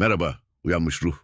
Merhaba, uyanmış ruh.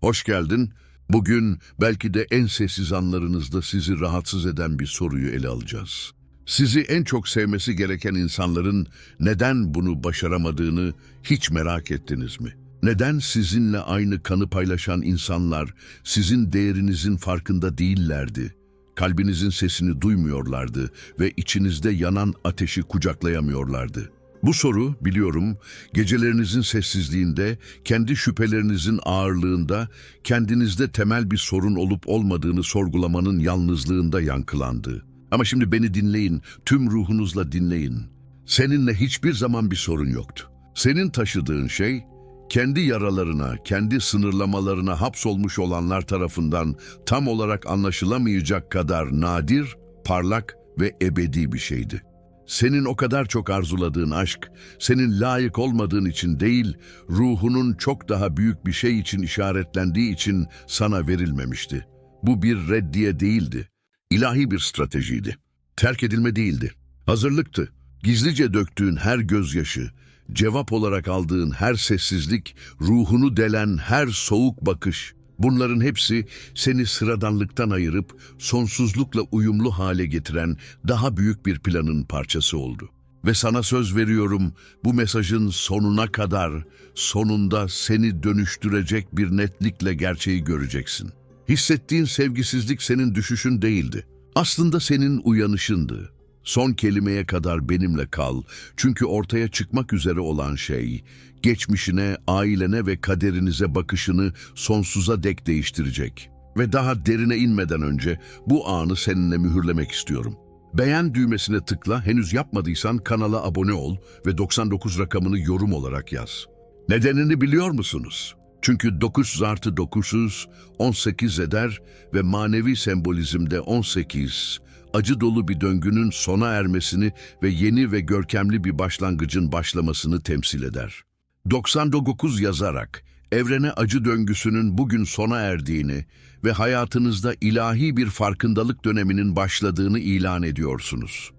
Hoş geldin. Bugün belki de en sessiz anlarınızda sizi rahatsız eden bir soruyu ele alacağız. Sizi en çok sevmesi gereken insanların neden bunu başaramadığını hiç merak ettiniz mi? Neden sizinle aynı kanı paylaşan insanlar sizin değerinizin farkında değillerdi? Kalbinizin sesini duymuyorlardı ve içinizde yanan ateşi kucaklayamıyorlardı. Bu soru biliyorum gecelerinizin sessizliğinde, kendi şüphelerinizin ağırlığında, kendinizde temel bir sorun olup olmadığını sorgulamanın yalnızlığında yankılandı. Ama şimdi beni dinleyin, tüm ruhunuzla dinleyin. Seninle hiçbir zaman bir sorun yoktu. Senin taşıdığın şey, kendi yaralarına, kendi sınırlamalarına hapsolmuş olanlar tarafından tam olarak anlaşılamayacak kadar nadir, parlak ve ebedi bir şeydi. Senin o kadar çok arzuladığın aşk, senin layık olmadığın için değil, ruhunun çok daha büyük bir şey için işaretlendiği için sana verilmemişti. Bu bir reddiye değildi. İlahi bir stratejiydi. Terk edilme değildi. Hazırlıktı. Gizlice döktüğün her gözyaşı, cevap olarak aldığın her sessizlik, ruhunu delen her soğuk bakış, bunların hepsi seni sıradanlıktan ayırıp sonsuzlukla uyumlu hale getiren daha büyük bir planın parçası oldu. Ve sana söz veriyorum bu mesajın sonuna kadar sonunda seni dönüştürecek bir netlikle gerçeği göreceksin. Hissettiğin sevgisizlik senin düşüşün değildi. Aslında senin uyanışındı. Son kelimeye kadar benimle kal. Çünkü ortaya çıkmak üzere olan şey, geçmişine, ailene ve kaderinize bakışını sonsuza dek değiştirecek. Ve daha derine inmeden önce bu anı seninle mühürlemek istiyorum. Beğen düğmesine tıkla, henüz yapmadıysan kanala abone ol ve 99 rakamını yorum olarak yaz. Nedenini biliyor musunuz? Çünkü 900 artı 900 18 eder ve manevi sembolizmde 18 acı dolu bir döngünün sona ermesini ve yeni ve görkemli bir başlangıcın başlamasını temsil eder. 99 yazarak evrene acı döngüsünün bugün sona erdiğini ve hayatınızda ilahi bir farkındalık döneminin başladığını ilan ediyorsunuz.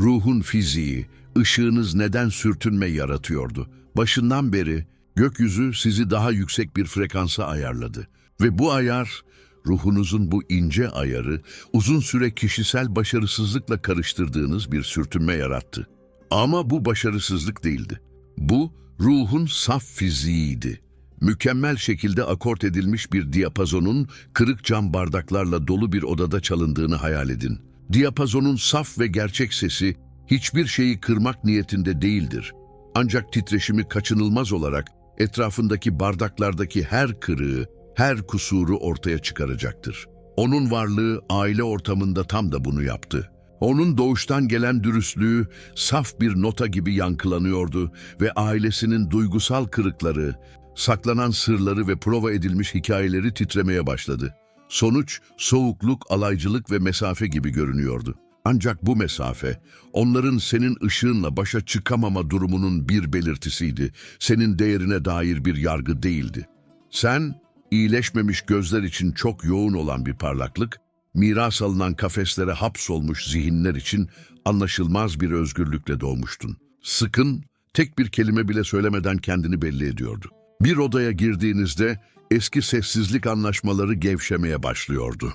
Ruhun fiziği, ışığınız neden sürtünme yaratıyordu? Başından beri gökyüzü sizi daha yüksek bir frekansa ayarladı. Ve bu ayar, ruhunuzun bu ince ayarı uzun süre kişisel başarısızlıkla karıştırdığınız bir sürtünme yarattı. Ama bu başarısızlık değildi. Bu ruhun saf fiziğiydi. Mükemmel şekilde akort edilmiş bir diyapazonun kırık cam bardaklarla dolu bir odada çalındığını hayal edin. Diyapazonun saf ve gerçek sesi hiçbir şeyi kırmak niyetinde değildir. Ancak titreşimi kaçınılmaz olarak etrafındaki bardaklardaki her kırığı, her kusuru ortaya çıkaracaktır. Onun varlığı aile ortamında tam da bunu yaptı. Onun doğuştan gelen dürüstlüğü saf bir nota gibi yankılanıyordu ve ailesinin duygusal kırıkları, saklanan sırları ve prova edilmiş hikayeleri titremeye başladı. Sonuç, soğukluk, alaycılık ve mesafe gibi görünüyordu. Ancak bu mesafe, onların senin ışığınla başa çıkamama durumunun bir belirtisiydi. Senin değerine dair bir yargı değildi. Sen, iyileşmemiş gözler için çok yoğun olan bir parlaklık, miras alınan kafeslere hapsolmuş zihinler için anlaşılmaz bir özgürlükle doğmuştun. Sıkın, tek bir kelime bile söylemeden kendini belli ediyordu. Bir odaya girdiğinizde eski sessizlik anlaşmaları gevşemeye başlıyordu.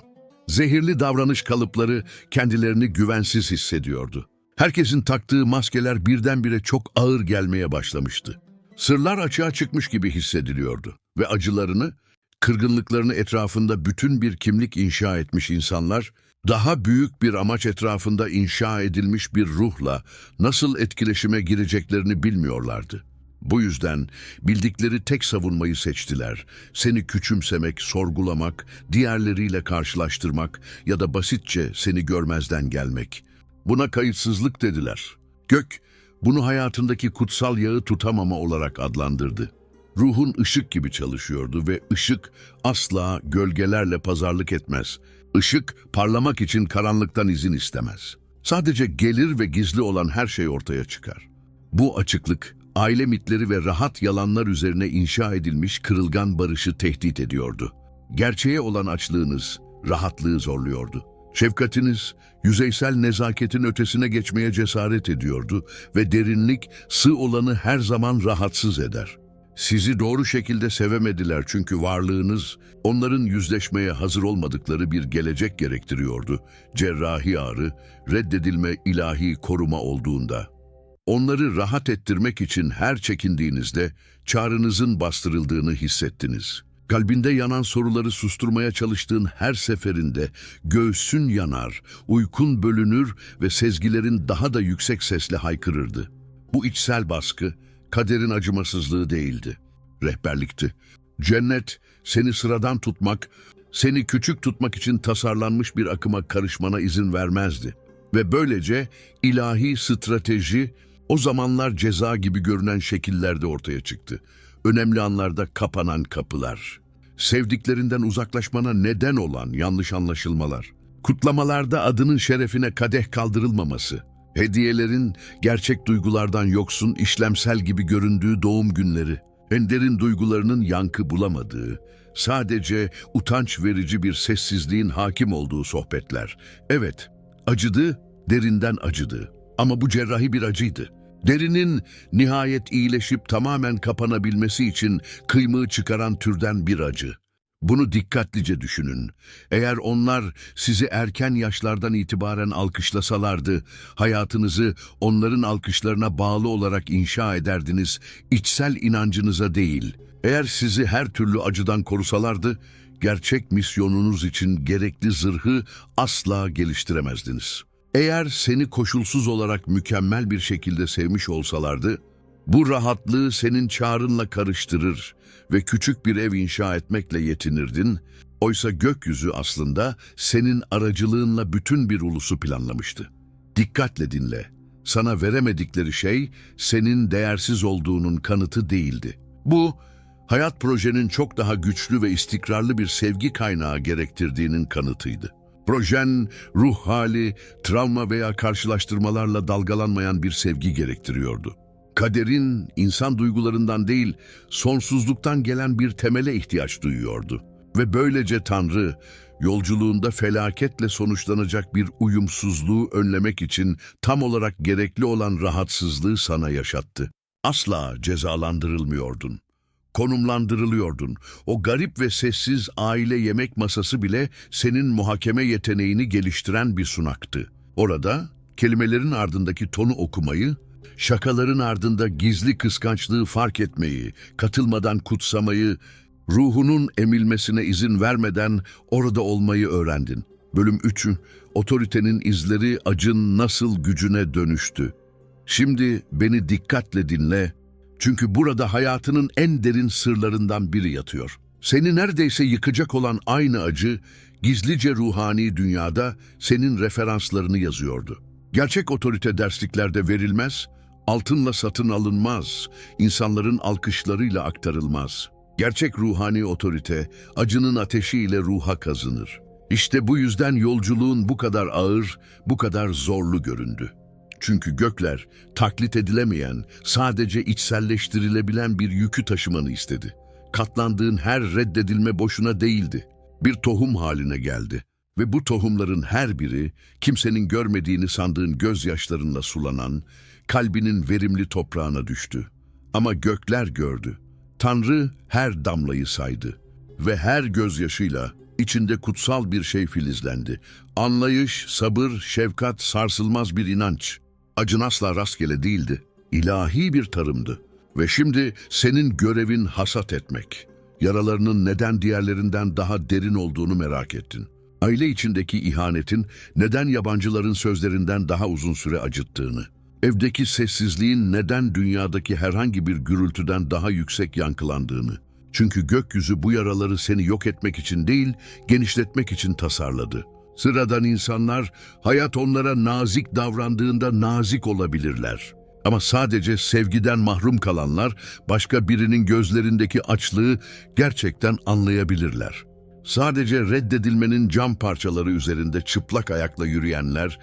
Zehirli davranış kalıpları kendilerini güvensiz hissediyordu. Herkesin taktığı maskeler birdenbire çok ağır gelmeye başlamıştı. Sırlar açığa çıkmış gibi hissediliyordu ve acılarını, kırgınlıklarını etrafında bütün bir kimlik inşa etmiş insanlar, daha büyük bir amaç etrafında inşa edilmiş bir ruhla nasıl etkileşime gireceklerini bilmiyorlardı. Bu yüzden bildikleri tek savunmayı seçtiler. Seni küçümsemek, sorgulamak, diğerleriyle karşılaştırmak ya da basitçe seni görmezden gelmek. Buna kayıtsızlık dediler. Gök, bunu hayatındaki kutsal yağı tutamama olarak adlandırdı. Ruhun ışık gibi çalışıyordu ve ışık asla gölgelerle pazarlık etmez. Işık parlamak için karanlıktan izin istemez. Sadece gelir ve gizli olan her şey ortaya çıkar. Bu açıklık aile mitleri ve rahat yalanlar üzerine inşa edilmiş kırılgan barışı tehdit ediyordu. Gerçeğe olan açlığınız rahatlığı zorluyordu. Şefkatiniz yüzeysel nezaketin ötesine geçmeye cesaret ediyordu ve derinlik sığ olanı her zaman rahatsız eder. Sizi doğru şekilde sevemediler çünkü varlığınız onların yüzleşmeye hazır olmadıkları bir gelecek gerektiriyordu. Cerrahi ağrı, reddedilme ilahi koruma olduğunda. Onları rahat ettirmek için her çekindiğinizde çağrınızın bastırıldığını hissettiniz. Kalbinde yanan soruları susturmaya çalıştığın her seferinde göğsün yanar, uykun bölünür ve sezgilerin daha da yüksek sesle haykırırdı. Bu içsel baskı kaderin acımasızlığı değildi, rehberlikti. Cennet seni sıradan tutmak, seni küçük tutmak için tasarlanmış bir akıma karışmana izin vermezdi. Ve böylece ilahi strateji o zamanlar ceza gibi görünen şekillerde ortaya çıktı. Önemli anlarda kapanan kapılar. Sevdiklerinden uzaklaşmana neden olan yanlış anlaşılmalar. Kutlamalarda adının şerefine kadeh kaldırılmaması. Hediyelerin gerçek duygulardan yoksun işlemsel gibi göründüğü doğum günleri. En derin duygularının yankı bulamadığı, sadece utanç verici bir sessizliğin hakim olduğu sohbetler. Evet, acıdı, derinden acıdı. Ama bu cerrahi bir acıydı. Derinin nihayet iyileşip tamamen kapanabilmesi için kıymığı çıkaran türden bir acı. Bunu dikkatlice düşünün. Eğer onlar sizi erken yaşlardan itibaren alkışlasalardı, hayatınızı onların alkışlarına bağlı olarak inşa ederdiniz, içsel inancınıza değil. Eğer sizi her türlü acıdan korusalardı, gerçek misyonunuz için gerekli zırhı asla geliştiremezdiniz. Eğer seni koşulsuz olarak mükemmel bir şekilde sevmiş olsalardı, bu rahatlığı senin çağrınla karıştırır ve küçük bir ev inşa etmekle yetinirdin. Oysa gökyüzü aslında senin aracılığınla bütün bir ulusu planlamıştı. Dikkatle dinle. Sana veremedikleri şey senin değersiz olduğunun kanıtı değildi. Bu, hayat projenin çok daha güçlü ve istikrarlı bir sevgi kaynağı gerektirdiğinin kanıtıydı. Projen, ruh hali, travma veya karşılaştırmalarla dalgalanmayan bir sevgi gerektiriyordu. Kaderin insan duygularından değil, sonsuzluktan gelen bir temele ihtiyaç duyuyordu. Ve böylece Tanrı, yolculuğunda felaketle sonuçlanacak bir uyumsuzluğu önlemek için tam olarak gerekli olan rahatsızlığı sana yaşattı. Asla cezalandırılmıyordun. Konumlandırılıyordun. O garip ve sessiz aile yemek masası bile senin muhakeme yeteneğini geliştiren bir sunaktı. Orada kelimelerin ardındaki tonu okumayı, şakaların ardında gizli kıskançlığı fark etmeyi, katılmadan kutsamayı, ruhunun emilmesine izin vermeden orada olmayı öğrendin. Bölüm 3. Otoritenin izleri acın nasıl gücüne dönüştü. Şimdi beni dikkatle dinle. Çünkü burada hayatının en derin sırlarından biri yatıyor. Seni neredeyse yıkacak olan aynı acı, gizlice ruhani dünyada senin referanslarını yazıyordu. Gerçek otorite dersliklerde verilmez, altınla satın alınmaz, insanların alkışlarıyla aktarılmaz. Gerçek ruhani otorite, acının ateşiyle ruha kazınır. İşte bu yüzden yolculuğun bu kadar ağır, bu kadar zorlu göründü. Çünkü gökler taklit edilemeyen, sadece içselleştirilebilen bir yükü taşımanı istedi. Katlandığın her reddedilme boşuna değildi. Bir tohum haline geldi. Ve bu tohumların her biri kimsenin görmediğini sandığın gözyaşlarınla sulanan, kalbinin verimli toprağına düştü. Ama gökler gördü. Tanrı her damlayı saydı ve her gözyaşıyla içinde kutsal bir şey filizlendi. Anlayış, sabır, şefkat, sarsılmaz bir inanç. Acın asla rastgele değildi. İlahi bir tarımdı. Ve şimdi senin görevin hasat etmek. Yaralarının neden diğerlerinden daha derin olduğunu merak ettin. Aile içindeki ihanetin neden yabancıların sözlerinden daha uzun süre acıttığını. Evdeki sessizliğin neden dünyadaki herhangi bir gürültüden daha yüksek yankılandığını. Çünkü gökyüzü bu yaraları seni yok etmek için değil, genişletmek için tasarladı. Sıradan insanlar, hayat onlara nazik davrandığında nazik olabilirler. Ama sadece sevgiden mahrum kalanlar, başka birinin gözlerindeki açlığı gerçekten anlayabilirler. Sadece reddedilmenin cam parçaları üzerinde çıplak ayakla yürüyenler,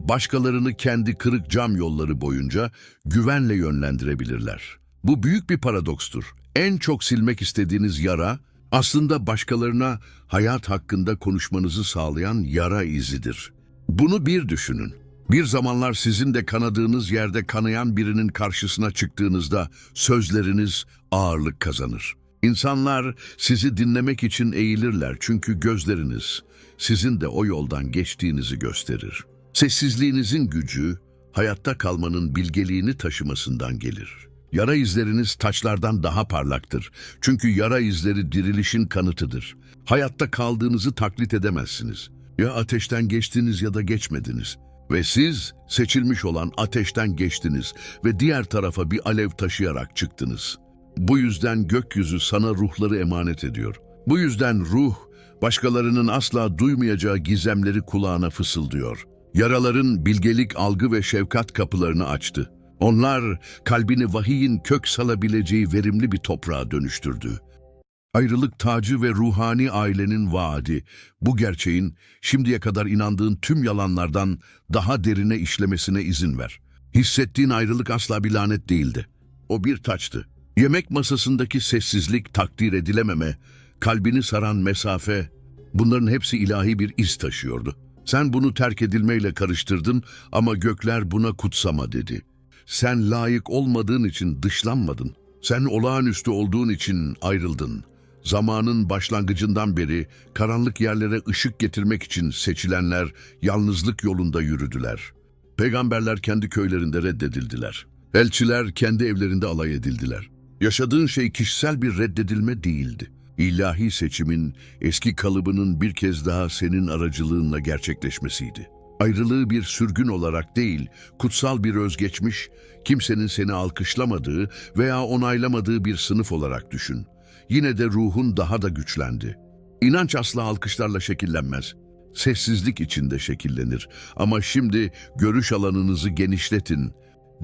başkalarını kendi kırık cam yolları boyunca güvenle yönlendirebilirler. Bu büyük bir paradokstur. En çok silmek istediğiniz yara, aslında başkalarına hayat hakkında konuşmanızı sağlayan yara izidir. Bunu bir düşünün. Bir zamanlar sizin de kanadığınız yerde kanayan birinin karşısına çıktığınızda sözleriniz ağırlık kazanır. İnsanlar sizi dinlemek için eğilirler çünkü gözleriniz sizin de o yoldan geçtiğinizi gösterir. Sessizliğinizin gücü hayatta kalmanın bilgeliğini taşımasından gelir. Yara izleriniz taçlardan daha parlaktır. Çünkü yara izleri dirilişin kanıtıdır. Hayatta kaldığınızı taklit edemezsiniz. Ya ateşten geçtiniz ya da geçmediniz. Ve siz seçilmiş olan ateşten geçtiniz ve diğer tarafa bir alev taşıyarak çıktınız. Bu yüzden gökyüzü sana ruhları emanet ediyor. Bu yüzden ruh, başkalarının asla duymayacağı gizemleri kulağına fısıldıyor. Yaraların bilgelik, algı ve şefkat kapılarını açtı. Onlar kalbini vahiyin kök salabileceği verimli bir toprağa dönüştürdü. Ayrılık tacı ve ruhani ailenin vaadi, bu gerçeğin şimdiye kadar inandığın tüm yalanlardan daha derine işlemesine izin ver. Hissettiğin ayrılık asla bir lanet değildi. O bir taçtı. Yemek masasındaki sessizlik, takdir edilememe, kalbini saran mesafe, bunların hepsi ilahi bir iz taşıyordu. Sen bunu terk edilmeyle karıştırdın ama gökler buna kutsama dedi. Sen layık olmadığın için dışlanmadın. Sen olağanüstü olduğun için ayrıldın. Zamanın başlangıcından beri karanlık yerlere ışık getirmek için seçilenler yalnızlık yolunda yürüdüler. Peygamberler kendi köylerinde reddedildiler. Elçiler kendi evlerinde alay edildiler. Yaşadığın şey kişisel bir reddedilme değildi. İlahi seçimin eski kalıbının bir kez daha senin aracılığınla gerçekleşmesiydi. Ayrılığı bir sürgün olarak değil, kutsal bir özgeçmiş, kimsenin seni alkışlamadığı veya onaylamadığı bir sınıf olarak düşün. Yine de ruhun daha da güçlendi. İnanç asla alkışlarla şekillenmez. Sessizlik içinde şekillenir. Ama şimdi görüş alanınızı genişletin.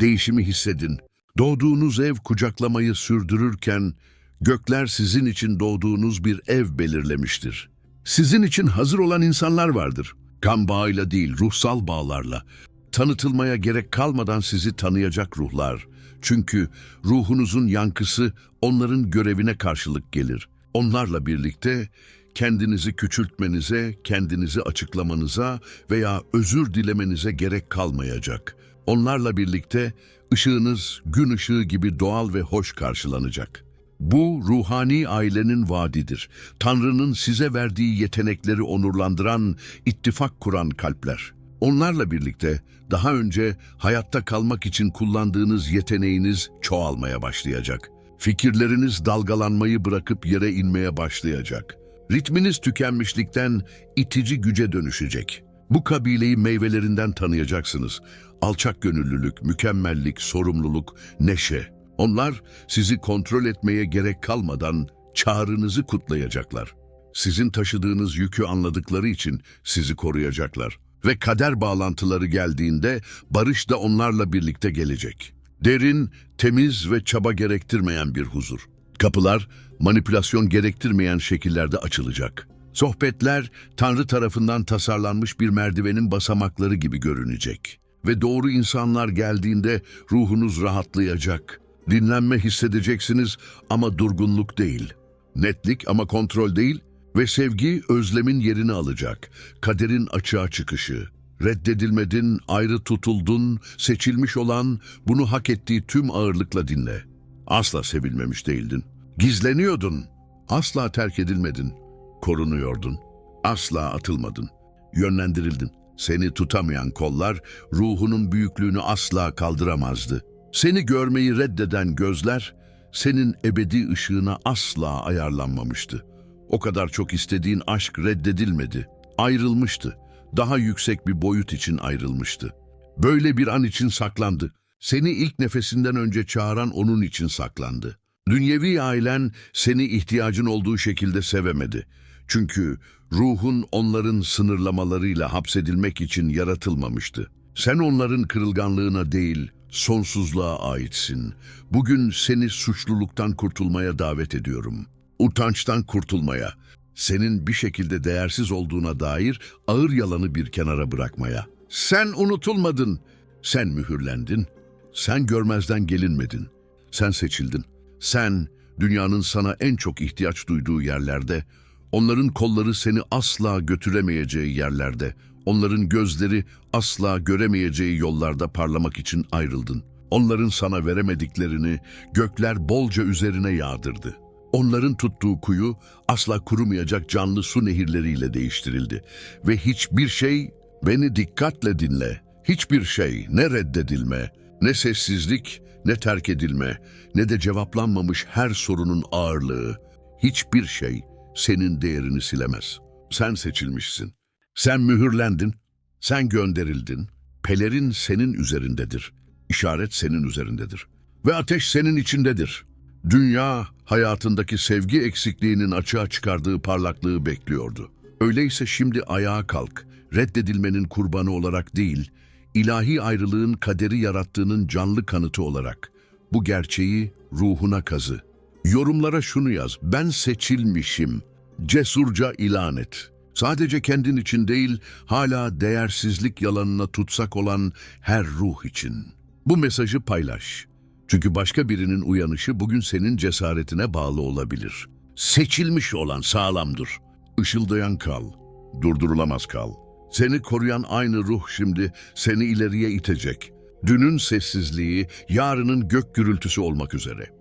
Değişimi hissedin. Doğduğunuz ev kucaklamayı sürdürürken gökler sizin için doğduğunuz bir ev belirlemiştir. Sizin için hazır olan insanlar vardır. Kan bağıyla değil, ruhsal bağlarla. Tanıtılmaya gerek kalmadan sizi tanıyacak ruhlar. Çünkü ruhunuzun yankısı onların görevine karşılık gelir. Onlarla birlikte kendinizi küçültmenize, kendinizi açıklamanıza veya özür dilemenize gerek kalmayacak. Onlarla birlikte ışığınız gün ışığı gibi doğal ve hoş karşılanacak. Bu ruhani ailenin vaadidir. Tanrı'nın size verdiği yetenekleri onurlandıran, ittifak kuran kalpler. Onlarla birlikte daha önce hayatta kalmak için kullandığınız yeteneğiniz çoğalmaya başlayacak. Fikirleriniz dalgalanmayı bırakıp yere inmeye başlayacak. Ritminiz tükenmişlikten itici güce dönüşecek. Bu kabileyi meyvelerinden tanıyacaksınız. Alçak gönüllülük, mükemmellik, sorumluluk, neşe. Onlar sizi kontrol etmeye gerek kalmadan çağrınızı kutlayacaklar. Sizin taşıdığınız yükü anladıkları için sizi koruyacaklar. Ve kader bağlantıları geldiğinde barış da onlarla birlikte gelecek. Derin, temiz ve çaba gerektirmeyen bir huzur. Kapılar manipülasyon gerektirmeyen şekillerde açılacak. Sohbetler Tanrı tarafından tasarlanmış bir merdivenin basamakları gibi görünecek. Ve doğru insanlar geldiğinde ruhunuz rahatlayacak. Dinlenme hissedeceksiniz ama durgunluk değil. Netlik ama kontrol değil ve sevgi özlemin yerini alacak. Kaderin açığa çıkışı. Reddedilmedin, ayrı tutuldun, seçilmiş olan bunu hak ettiği tüm ağırlıkla dinle. Asla sevilmemiş değildin. Gizleniyordun. Asla terk edilmedin. Korunuyordun. Asla atılmadın. Yönlendirildin. Seni tutamayan kollar ruhunun büyüklüğünü asla kaldıramazdı. Seni görmeyi reddeden gözler senin ebedi ışığına asla ayarlanmamıştı. O kadar çok istediğin aşk reddedilmedi. Ayrılmıştı. Daha yüksek bir boyut için ayrılmıştı. Böyle bir an için saklandı. Seni ilk nefesinden önce çağıran onun için saklandı. Dünyevi ailen seni ihtiyacın olduğu şekilde sevemedi. Çünkü ruhun onların sınırlamalarıyla hapsedilmek için yaratılmamıştı. Sen onların kırılganlığına değil, sonsuzluğa aitsin. Bugün seni suçluluktan kurtulmaya davet ediyorum. Utançtan kurtulmaya, senin bir şekilde değersiz olduğuna dair ağır yalanı bir kenara bırakmaya. Sen unutulmadın, sen mühürlendin, sen görmezden gelinmedin, sen seçildin. Sen dünyanın sana en çok ihtiyaç duyduğu yerlerde Onların kolları seni asla götüremeyeceği yerlerde, onların gözleri asla göremeyeceği yollarda parlamak için ayrıldın. Onların sana veremediklerini gökler bolca üzerine yağdırdı. Onların tuttuğu kuyu asla kurumayacak canlı su nehirleriyle değiştirildi. Ve hiçbir şey, beni dikkatle dinle, hiçbir şey ne reddedilme, ne sessizlik, ne terk edilme, ne de cevaplanmamış her sorunun ağırlığı, hiçbir şey senin değerini silemez. Sen seçilmişsin. Sen mühürlendin. Sen gönderildin. Pelerin senin üzerindedir. İşaret senin üzerindedir. Ve ateş senin içindedir. Dünya hayatındaki sevgi eksikliğinin açığa çıkardığı parlaklığı bekliyordu. Öyleyse şimdi ayağa kalk. Reddedilmenin kurbanı olarak değil, ilahi ayrılığın kaderi yarattığının canlı kanıtı olarak. Bu gerçeği ruhuna kazı. Yorumlara şunu yaz. Ben seçilmişim. Cesurca ilan et. Sadece kendin için değil, hala değersizlik yalanına tutsak olan her ruh için. Bu mesajı paylaş. Çünkü başka birinin uyanışı bugün senin cesaretine bağlı olabilir. Seçilmiş olan sağlam dur. Işıldayan kal. Durdurulamaz kal. Seni koruyan aynı ruh şimdi seni ileriye itecek. Dünün sessizliği, yarının gök gürültüsü olmak üzere.